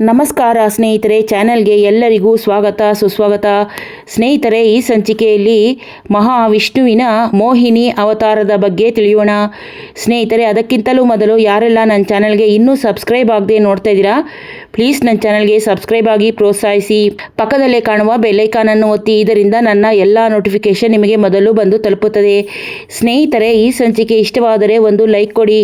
ನಮಸ್ಕಾರ ಸ್ನೇಹಿತರೆ, ಚಾನೆಲ್ಗೆ ಎಲ್ಲರಿಗೂ ಸ್ವಾಗತ, ಸುಸ್ವಾಗತ. ಸ್ನೇಹಿತರೆ, ಈ ಸಂಚಿಕೆಯಲ್ಲಿ ಮಹಾವಿಷ್ಣುವಿನ ಮೋಹಿನಿ ಅವತಾರದ ಬಗ್ಗೆ ತಿಳಿಯೋಣ. ಸ್ನೇಹಿತರೆ, ಅದಕ್ಕಿಂತಲೂ ಮೊದಲು ಯಾರೆಲ್ಲ ನನ್ನ ಚಾನಲ್ಗೆ ಇನ್ನೂ ಸಬ್ಸ್ಕ್ರೈಬ್ ಆಗದೆ ನೋಡ್ತಾ ಇದ್ದೀರಾ, ಪ್ಲೀಸ್ ನನ್ನ ಚಾನಲ್ಗೆ ಸಬ್ಸ್ಕ್ರೈಬ್ ಆಗಿ ಪ್ರೋತ್ಸಾಹಿಸಿ. ಪಕ್ಕದಲ್ಲೇ ಕಾಣುವ ಬೆಲ್ಲೈಕಾನನ್ನು ಒತ್ತಿ, ಇದರಿಂದ ನನ್ನ ಎಲ್ಲ ನೋಟಿಫಿಕೇಶನ್ ನಿಮಗೆ ಮೊದಲು ಬಂದು ತಲುಪುತ್ತದೆ. ಸ್ನೇಹಿತರೆ, ಈ ಸಂಚಿಕೆ ಇಷ್ಟವಾದರೆ ಒಂದು ಲೈಕ್ ಕೊಡಿ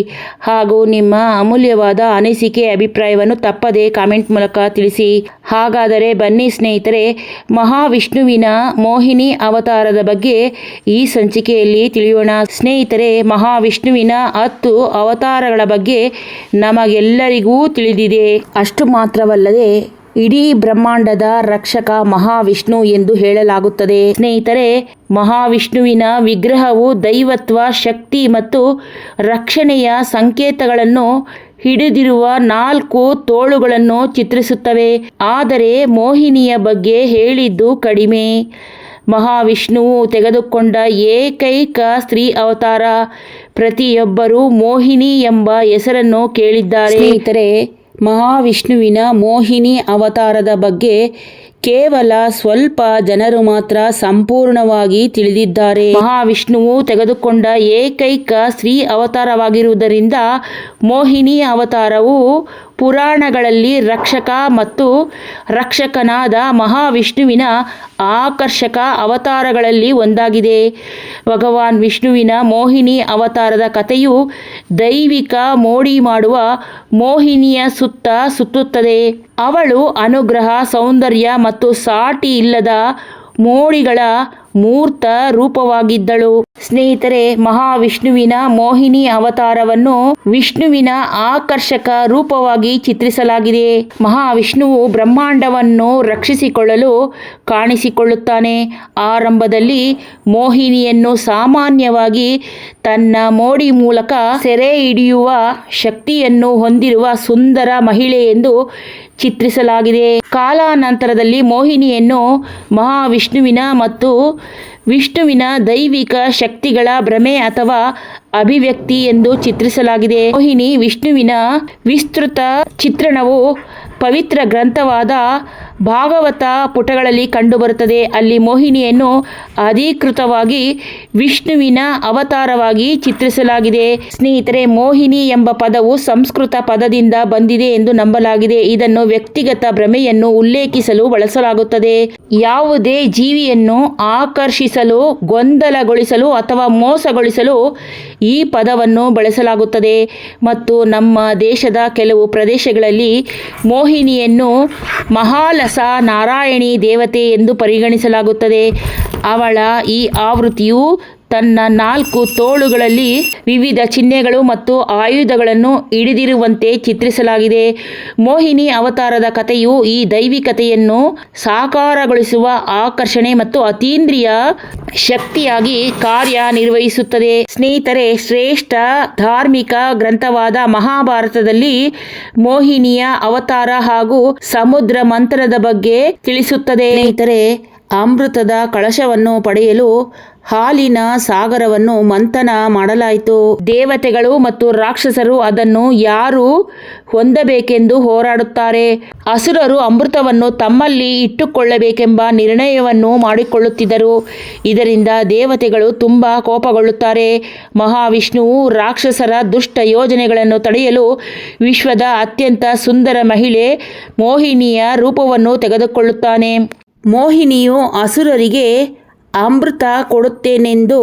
ಹಾಗೂ ನಿಮ್ಮ ಅಮೂಲ್ಯವಾದ ಅನಿಸಿಕೆ, ಅಭಿಪ್ರಾಯವನ್ನು ತಪ್ಪದೆ ಕಾಮೆಂಟ್ ಮೂಲಕ ತಿಳಿಸಿ. ಹಾಗಾದರೆ ಬನ್ನಿ ಸ್ನೇಹಿತರೆ, ಮಹಾವಿಷ್ಣುವಿನ ಮೋಹಿನಿ ಅವತಾರದ ಬಗ್ಗೆ ಈ ಸಂಚಿಕೆಯಲ್ಲಿ ತಿಳಿಯೋಣ. ಸ್ನೇಹಿತರೆ, ಮಹಾವಿಷ್ಣುವಿನ ಹತ್ತು ಅವತಾರಗಳ ಬಗ್ಗೆ ನಮಗೆಲ್ಲರಿಗೂ ತಿಳಿದಿದೆ. ಅಷ್ಟು ಮಾತ್ರವಲ್ಲದೆ ಇಡೀ ಬ್ರಹ್ಮಾಂಡದ ರಕ್ಷಕ ಮಹಾವಿಷ್ಣು ಎಂದು ಹೇಳಲಾಗುತ್ತದೆ. ಸ್ನೇಹಿತರೆ, ಮಹಾವಿಷ್ಣುವಿನ ವಿಗ್ರಹವು ದೈವತ್ವ, ಶಕ್ತಿ ಮತ್ತು ರಕ್ಷಣೆಯ ಸಂಕೇತಗಳನ್ನು ಹಿಡಿದಿರುವ ನಾಲ್ಕು ತೋಳುಗಳನ್ನು ಚಿತ್ರಿಸುತ್ತವೆ. ಆದರೆ ಮೋಹಿನಿಯ ಬಗ್ಗೆ ಹೇಳಿದ್ದು ಕಡಿಮೆ. ಮಹಾವಿಷ್ಣುವು ತೆಗೆದುಕೊಂಡ ಏಕೈಕ ಸ್ತ್ರೀ ಅವತಾರ. ಪ್ರತಿಯೊಬ್ಬರೂ ಮೋಹಿನಿ ಎಂಬ ಹೆಸರನ್ನು ಕೇಳಿದ್ದಾರೆ. ಇತರೆ ಮಹಾವಿಷ್ಣುವಿನ ಮೋಹಿನಿ ಅವತಾರದ ಬಗ್ಗೆ ಕೇವಲ ಸ್ವಲ್ಪ ಜನರು ಮಾತ್ರ ಸಂಪೂರ್ಣವಾಗಿ ತಿಳಿದಿದ್ದಾರೆ. ಮಹಾವಿಷ್ಣುವು ತೆಗೆದುಕೊಂಡ ಏಕೈಕ ಸ್ತ್ರೀ ಅವತಾರವಾಗಿರುವುದರಿಂದ ಮೋಹಿನಿ ಅವತಾರವು ಪುರಾಣಗಳಲ್ಲಿ ರಕ್ಷಕ ಮತ್ತು ರಕ್ಷಕನಾದ ಮಹಾವಿಷ್ಣುವಿನ ಆಕರ್ಷಕ ಅವತಾರಗಳಲ್ಲಿ ಒಂದಾಗಿದೆ. ಭಗವಾನ್ ವಿಷ್ಣುವಿನ ಮೋಹಿನಿ ಅವತಾರದ ಕಥೆಯು ದೈವಿಕ ಮೋಡಿ ಮಾಡುವ ಮೋಹಿನಿಯ ಸುತ್ತ ಸುತ್ತುತ್ತದೆ. ಅವಳು ಅನುಗ್ರಹ, ಸೌಂದರ್ಯ ಮತ್ತು ಸಾಟಿ ಇಲ್ಲದ ಮೋಡಿಗಳ ಮೂರ್ತ ರೂಪವಾಗಿದ್ದಳು. ಸ್ನೇಹಿತರೆ, ಮಹಾವಿಷ್ಣುವಿನ ಮೋಹಿನಿ ಅವತಾರವನ್ನು ವಿಷ್ಣುವಿನ ಆಕರ್ಷಕ ರೂಪವಾಗಿ ಚಿತ್ರಿಸಲಾಗಿದೆ. ಮಹಾವಿಷ್ಣುವು ಬ್ರಹ್ಮಾಂಡವನ್ನು ರಕ್ಷಿಸಿಕೊಳ್ಳಲು ಕಾಣಿಸಿಕೊಳ್ಳುತ್ತಾನೆ. ಆರಂಭದಲ್ಲಿ ಮೋಹಿನಿಯನ್ನು ಸಾಮಾನ್ಯವಾಗಿ ತನ್ನ ಮೋಡಿ ಮೂಲಕ ಸೆರೆ ಹಿಡಿಯುವ ಶಕ್ತಿಯನ್ನು ಹೊಂದಿರುವ ಸುಂದರ ಮಹಿಳೆ ಎಂದು ಚಿತ್ರಿಸಲಾಗಿದೆ. ಕಾಲಾನಂತರದಲ್ಲಿ ಮೋಹಿನಿಯನ್ನು ಮಹಾವಿಷ್ಣುವಿನ ಮತ್ತು ವಿಷ್ಣುವಿನ ದೈವಿಕ ಶಕ್ತಿಗಳ ಭ್ರಮೆ ಅಥವಾ ಅಭಿವ್ಯಕ್ತಿ ಎಂದು ಚಿತ್ರಿಸಲಾಗಿದೆ. ಮೋಹಿನಿ ವಿಷ್ಣುವಿನ ವಿಸ್ತೃತ ಚಿತ್ರಣವು ಪವಿತ್ರ ಗ್ರಂಥವಾದ ಭಾಗವತ ಪುಟಗಳಲ್ಲಿ ಕಂಡುಬರುತ್ತದೆ. ಅಲ್ಲಿ ಮೋಹಿನಿಯನ್ನು ಅಧಿಕೃತವಾಗಿ ವಿಷ್ಣುವಿನ ಅವತಾರವಾಗಿ ಚಿತ್ರಿಸಲಾಗಿದೆ. ಸ್ನೇಹಿತರೆ, ಮೋಹಿನಿ ಎಂಬ ಪದವು ಸಂಸ್ಕೃತ ಪದದಿಂದ ಬಂದಿದೆ ಎಂದು ನಂಬಲಾಗಿದೆ. ಇದನ್ನು ವ್ಯಕ್ತಿಗತ ಭ್ರಮೆಯನ್ನು ಉಲ್ಲೇಖಿಸಲು ಬಳಸಲಾಗುತ್ತದೆ. ಯಾವುದೇ ಜೀವಿಯನ್ನು ಆಕರ್ಷಿಸಲು, ಗೊಂದಲಗೊಳಿಸಲು ಅಥವಾ ಮೋಸಗೊಳಿಸಲು ಈ ಪದವನ್ನು ಬಳಸಲಾಗುತ್ತದೆ. ಮತ್ತು ನಮ್ಮ ದೇಶದ ಕೆಲವು ಪ್ರದೇಶಗಳಲ್ಲಿ ಮೋಹಿನಿಯನ್ನು ಮಹಾಲಸ ನಾರಾಯಣಿ ದೇವತೆ ಎಂದು ಪರಿಗಣಿಸಲಾಗುತ್ತದೆ. ಅವಳ ಈ ಆವೃತ್ತಿಯು ತನ್ನ ನಾಲ್ಕು ತೋಳುಗಳಲ್ಲಿ ವಿವಿಧ ಚಿಹ್ನೆಗಳು ಮತ್ತು ಆಯುಧಗಳನ್ನು ಹಿಡಿದಿರುವಂತೆ ಚಿತ್ರಿಸಲಾಗಿದೆ. ಮೋಹಿನಿ ಅವತಾರದ ಕಥೆಯು ಈ ದೈವಿಕತೆಯನ್ನು ಸಾಕಾರಗೊಳಿಸುವ ಆಕರ್ಷಣೆ ಮತ್ತು ಅತೀಂದ್ರಿಯ ಶಕ್ತಿಯಾಗಿ ಕಾರ್ಯನಿರ್ವಹಿಸುತ್ತದೆ. ಸ್ನೇಹಿತರೆ, ಶ್ರೇಷ್ಠ ಧಾರ್ಮಿಕ ಗ್ರಂಥವಾದ ಮಹಾಭಾರತದಲ್ಲಿ ಮೋಹಿನಿಯ ಅವತಾರ ಹಾಗೂ ಸಮುದ್ರ ಮಂಥನದ ಬಗ್ಗೆ ತಿಳಿಸುತ್ತದೆ. ಸ್ನೇಹಿತರೆ ಅಮೃತದ ಕಳಶವನ್ನು ಪಡೆಯಲು ಹಾಲಿನ ಸಾಗರವನ್ನು ಮಂಥನ ಮಾಡಲಾಯಿತು. ದೇವತೆಗಳು ಮತ್ತು ರಾಕ್ಷಸರು ಅದನ್ನು ಯಾರು ಹೊಂದಬೇಕೆಂದು ಹೋರಾಡುತ್ತಾರೆ. ಅಸುರರು ಅಮೃತವನ್ನು ತಮ್ಮಲ್ಲಿ ಇಟ್ಟುಕೊಳ್ಳಬೇಕೆಂಬ ನಿರ್ಣಯವನ್ನು ಮಾಡಿಕೊಳ್ಳುತ್ತಿದ್ದರು. ಇದರಿಂದ ದೇವತೆಗಳು ತುಂಬ ಕೋಪಗೊಳ್ಳುತ್ತಾರೆ. ಮಹಾವಿಷ್ಣುವು ರಾಕ್ಷಸರ ದುಷ್ಟ ಯೋಜನೆಗಳನ್ನು ತಡೆಯಲು ವಿಶ್ವದ ಅತ್ಯಂತ ಸುಂದರ ಮಹಿಳೆ ಮೋಹಿನಿಯ ರೂಪವನ್ನು ತೆಗೆದುಕೊಳ್ಳುತ್ತಾನೆ. ಮೋಹಿನಿಯು ಅಸುರರಿಗೆ ಅಮೃತ ಕೊಡುತ್ತೇನೆಂದು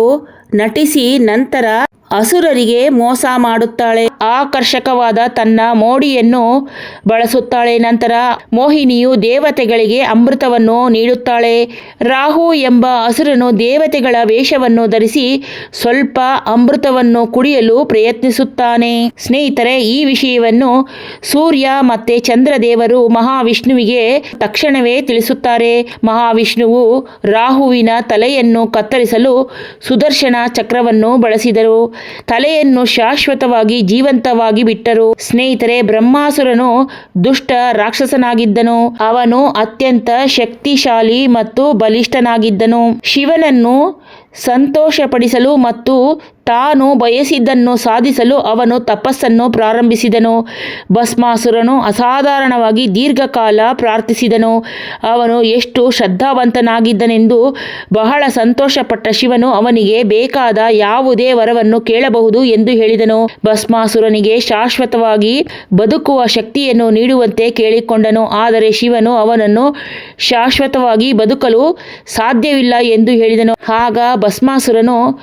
ನಟಿಸಿ ನಂತರ ಅಸುರರಿಗೆ ಮೋಸ ಮಾಡುತ್ತಾಳೆ. ಆಕರ್ಷಕವಾದ ತನ್ನ ಮೋಡಿಯನ್ನು ಬಳಸುತ್ತಾಳೆ. ನಂತರ ಮೋಹಿನಿಯು ದೇವತೆಗಳಿಗೆ ಅಮೃತವನ್ನು ನೀಡುತ್ತಾಳೆ. ರಾಹು ಎಂಬ ಅಸುರನು ದೇವತೆಗಳ ವೇಷವನ್ನು ಧರಿಸಿ ಸ್ವಲ್ಪ ಅಮೃತವನ್ನು ಕುಡಿಯಲು ಪ್ರಯತ್ನಿಸುತ್ತಾನೆ. ಸ್ನೇಹಿತರೆ, ಈ ವಿಷಯವನ್ನು ಸೂರ್ಯ ಮತ್ತೆ ಚಂದ್ರದೇವರು ಮಹಾವಿಷ್ಣುವಿಗೆ ತಕ್ಷಣವೇ ತಿಳಿಸುತ್ತಾರೆ. ಮಹಾವಿಷ್ಣುವು ರಾಹುವಿನ ತಲೆಯನ್ನು ಕತ್ತರಿಸಲು ಸುದರ್ಶನ ಚಕ್ರವನ್ನು ಬಳಸಿದರು. ತಲೆಯನ್ನು ಶಾಶ್ವತವಾಗಿ ಜೀವಂತವಾಗಿ ಬಿಟ್ಟರು. ಸ್ನೇಹಿತರೆ, ಬ್ರಹ್ಮಾಸುರನು ದುಷ್ಟ ರಾಕ್ಷಸನಾಗಿದ್ದನು. ಅವನು ಅತ್ಯಂತ ಶಕ್ತಿಶಾಲಿ ಮತ್ತು ಬಲಿಷ್ಠನಾಗಿದ್ದನು. ಶಿವನನ್ನು ಸಂತೋಷಪಡಿಸಲು ಮತ್ತು ತಾನು ಬಯಸಿದ್ದನ್ನು ಸಾಧಿಸಲು ಅವನು ತಪಸ್ಸನ್ನು ಪ್ರಾರಂಭಿಸಿದನು. ಭಸ್ಮಾಸುರನು ಅಸಾಧಾರಣವಾಗಿ ದೀರ್ಘಕಾಲ ಪ್ರಾರ್ಥಿಸಿದನು. ಅವನು ಎಷ್ಟು ಶ್ರದ್ಧಾವಂತನಾಗಿದ್ದನೆಂದು ಬಹಳ ಸಂತೋಷಪಟ್ಟ ಶಿವನು ಅವನಿಗೆ ಬೇಕಾದ ಯಾವುದೇ ವರವನ್ನು ಕೇಳಬಹುದು ಎಂದು ಹೇಳಿದನು. ಭಸ್ಮಾಸುರನಿಗೆ ಶಾಶ್ವತವಾಗಿ ಬದುಕುವ ಶಕ್ತಿಯನ್ನು ನೀಡುವಂತೆ ಕೇಳಿಕೊಂಡನು. ಆದರೆ ಶಿವನು ಅವನನ್ನು ಶಾಶ್ವತವಾಗಿ ಬದುಕಲು ಸಾಧ್ಯವಿಲ್ಲ ಎಂದು ಹೇಳಿದನು. ಆಗ ಭಸ್ಮಾಸುರನು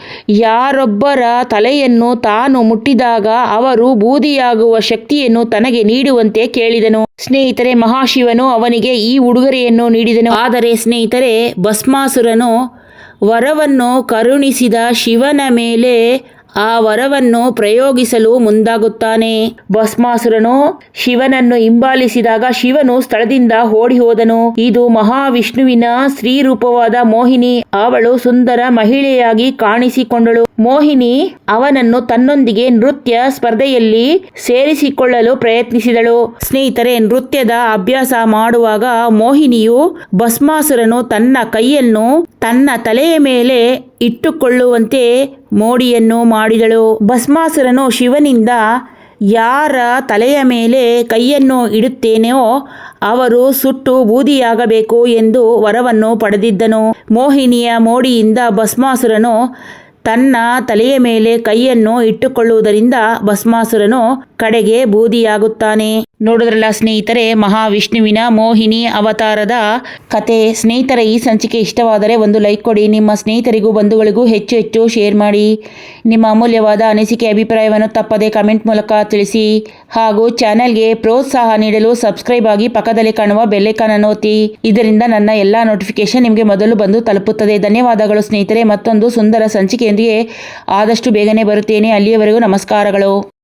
ಯಾರೊಬ್ಬರ ತಲೆಯನ್ನು ತಾನು ಮುಟ್ಟಿದಾಗ ಅವರು ಬೂದಿಯಾಗುವ ಶಕ್ತಿಯನ್ನು ತನಗೆ ನೀಡುವಂತೆ ಕೇಳಿದನು. ಸ್ನೇಹಿತರೆ, ಮಹಾಶಿವನು ಅವನಿಗೆ ಈ ಉಡುಗೊರೆಯನ್ನು ನೀಡಿದನು. ಆದರೆ ಸ್ನೇಹಿತರೆ, ಭಸ್ಮಾಸುರನು ವರವನ್ನು ಕರುಣಿಸಿದ ಶಿವನ ಮೇಲೆ ಆ ವರವನ್ನು ಪ್ರಯೋಗಿಸಲು ಮುಂದಾಗುತ್ತಾನೆ. ಭಸ್ಮಾಸುರನು ಶಿವನನ್ನು ಹಿಂಬಾಲಿಸಿದಾಗ ಶಿವನು ಸ್ಥಳದಿಂದ ಓಡಿ ಹೋದನು ಇದು ಮಹಾವಿಷ್ಣುವಿನ ಸ್ತ್ರೀ ರೂಪವಾದ ಮೋಹಿನಿ. ಅವಳು ಸುಂದರ ಮಹಿಳೆಯಾಗಿ ಕಾಣಿಸಿಕೊಂಡಳು. ಮೋಹಿನಿ ಅವನನ್ನು ತನ್ನೊಂದಿಗೆ ನೃತ್ಯ ಸ್ಪರ್ಧೆಯಲ್ಲಿ ಸೇರಿಸಿಕೊಳ್ಳಲು ಪ್ರಯತ್ನಿಸಿದಳು. ಸ್ನೇಹಿತರೆ, ನೃತ್ಯದ ಅಭ್ಯಾಸ ಮಾಡುವಾಗ ಮೋಹಿನಿಯು ಭಸ್ಮಾಸುರನು ತನ್ನ ಕೈಯನ್ನು ತನ್ನ ತಲೆಯ ಮೇಲೆ ಇಟ್ಟುಕೊಳ್ಳುವಂತೆ ಮೋಡಿಯನ್ನು ಮಾಡಿದಳು. ಭಸ್ಮಾಸುರನು ಶಿವನಿಂದ, ಯಾರ ತಲೆಯ ಮೇಲೆ ಕೈಯನ್ನು ಇಡುತ್ತೇನೆಯೋ ಅವರು ಸುಟ್ಟು ಬೂದಿಯಾಗಬೇಕು ಎಂದು ವರವನ್ನು ಪಡೆದಿದ್ದನು. ಮೋಹಿನಿಯ ಮೋಡಿಯಿಂದ ಭಸ್ಮಾಸುರನು ತನ್ನ ತಲೆಯ ಮೇಲೆ ಕೈಯನ್ನು ಇಟ್ಟುಕೊಳ್ಳುವುದರಿಂದ ಭಸ್ಮಾಸುರನು ಕಡೆಗೆ ಬೂದಿಯಾಗುತ್ತಾನೆ. ನೋಡಿದ್ರಲ್ಲ ಸ್ನೇಹಿತರೆ, ಮಹಾವಿಷ್ಣುವಿನ ಮೋಹಿನಿ ಅವತಾರದ ಕತೆ. ಸ್ನೇಹಿತರ, ಈ ಸಂಚಿಕೆ ಇಷ್ಟವಾದರೆ ಒಂದು ಲೈಕ್ ಕೊಡಿ. ನಿಮ್ಮ ಸ್ನೇಹಿತರಿಗೂ, ಬಂಧುಗಳಿಗೂ ಹೆಚ್ಚು ಹೆಚ್ಚು ಶೇರ್ ಮಾಡಿ. ನಿಮ್ಮ ಅಮೂಲ್ಯವಾದ ಅನಿಸಿಕೆ ಅಭಿಪ್ರಾಯವನ್ನು ತಪ್ಪದೆ ಕಮೆಂಟ್ ಮೂಲಕ ತಿಳಿಸಿ. ಹಾಗೂ ಚಾನೆಲ್ಗೆ ಪ್ರೋತ್ಸಾಹ ನೀಡಲು ಸಬ್ಸ್ಕ್ರೈಬ್ ಆಗಿ ಪಕ್ಕದಲ್ಲಿ ಕಾಣುವ ಬೆಲ್ಲೈಕಾನ್ ಅನ್ನು ಇದರಿಂದ ನನ್ನ ಎಲ್ಲಾ ನೋಟಿಫಿಕೇಶನ್ ನಿಮಗೆ ಮೊದಲು ಬಂದು ತಲುಪುತ್ತದೆ. ಧನ್ಯವಾದಗಳು ಸ್ನೇಹಿತರೆ. ಮತ್ತೊಂದು ಸುಂದರ ಆದಷ್ಟು ಬೇಗನೆ ಬರುತ್ತೇನೆ. ಅಲ್ಲಿಯವರೆಗೂ ನಮಸ್ಕಾರಗಳು.